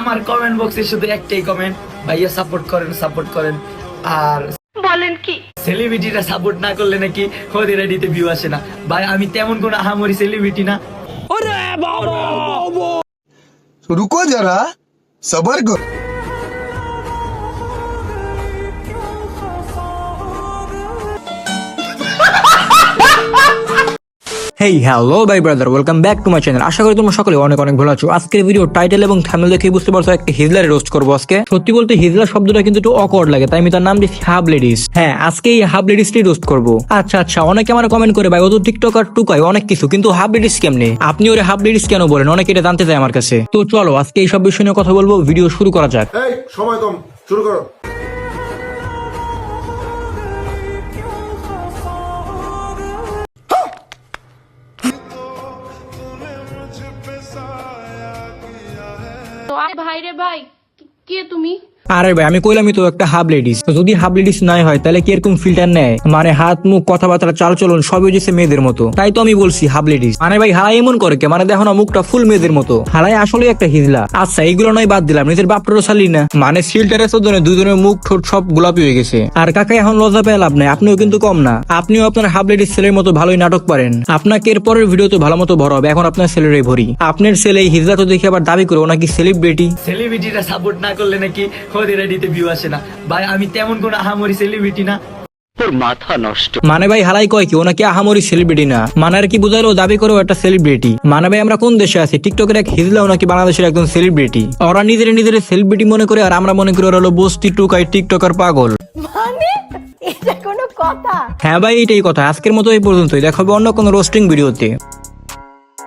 আমার কমেন্ট বক্সে শুধু একটাই কমেন্ট ভাইয়া সাপোর্ট করেন সাপোর্ট করেন। আর বলেন কি? সেলিব্রিটিরা সাপোর্ট না করলে নাকি ওদের আইডিতে ভিউ আসে না। ভাই আমি তেমন কোনো আহামরি সেলিব্রিটি না। ওরে বাবা! রুকো যারা সবার ঘর hey hello by brother welcome back to my channel আশা করি তোমরা সকলে অনেক অনেক ভালো আছো। আজকের ভিডিও টাইটেল এবং থাম্বনেল দেখে বুঝতে পারছ, একটা হিজলারে রোস্ট করব আজকে। সত্যি বলতে হিজলা শব্দটা কিন্তু একটু অকওয়ার্ড লাগে, তাই আমি তার নাম দিচ্ছি হাব লেডিস হ্যাঁ আজকে এই হাব লেডিসটাই রোস্ট করব। আচ্ছা আচ্ছা অনেকে আমার কমেন্ট করে, ভাই, ও তো টিকটক আর টুকায় অনেক কিছু, কিন্তু হাব লেডিস কেমনে? আপনি ওরে হাব লেডিস কেন বলেন? অনেকে এটা জানতে চায় আমার কাছে। তো চলো, আজকে এই সব বিষয় নিয়ে কথা বলব ভিডিও শুরু করা যাক। সময় কম, শুরু করো। আরে ভাই রে ভাই কে তুমি? আরে ভাই, আমি কইলামই তো একটা হাব লেডিস। যদি হাব লেডিস নাই হয়, তাহলে কি এরকম ফিল্টার নেয়? মানে হাত, মুখ কথাবার্তা চাল চলন সবই হচ্ছে মেয়েদের মতো। তাই তো আমি বলছি হাব লেডিস। মানে ভাই, হালাই এমন করে কে? মানে দেখো না, মুখটা ফুল মেয়েদের মতো। হালাই আসলে একটা হিজলা। আচ্ছা এইগুলো নয় বাদ দিলাম, নিজের বাপটারও ছাড়লি না। মানে ফিল্টারের চোদনে দুজনের মুখ, ঠোঁট সব গোলাপি হয়ে গেছে। আর কাকা এখন লজ্জা পেয়ে লাভ নাই, আপনিও কিন্তু কম না। আপনিও আপনার হাব লেডিস ছেলের মতো ভালোই নাটক পারেন। আপনাকে এর পরের ভিডিও তো ভালো মতো ভরা হবে, এখন আপনার ছেলেরই ভরি। আপনার ছেলে হিজলা তো দেখে আবার দাবি করে ওনাকি সেলিব্রিটি সেলিব্রিটিরা সাপোর্ট না করলে নাকি ওদের আইডিতে ভিউ আসে না। ভাই আমি তেমন কোনো আহামরি সেলিব্রিটি না। মানে ভাই হালাই কয় কি ও নাকি আহামরি সেলিব্রিটি না? মানে আর কি বুঝালো দাবি করে একটা সেলিব্রিটি মানে ভাই আমরা কোন দেশে আছি? টিকটকের এক হিজলাও নাকি বাংলাদেশের একজন সেলিব্রিটি ওরা নিজের নিজের সেলিব্রিটি মনে করে আর আমরা মনে করি ওরা হলো বস্তি টুকাই টিকটকার পাগল। মানে এটা কোনো কথা? হ্যাঁ ভাই এটাই কথা। আজকের মতো এই পর্যন্তই। দেখা হবে অন্য কোনো রোস্টিং ভিডিওতে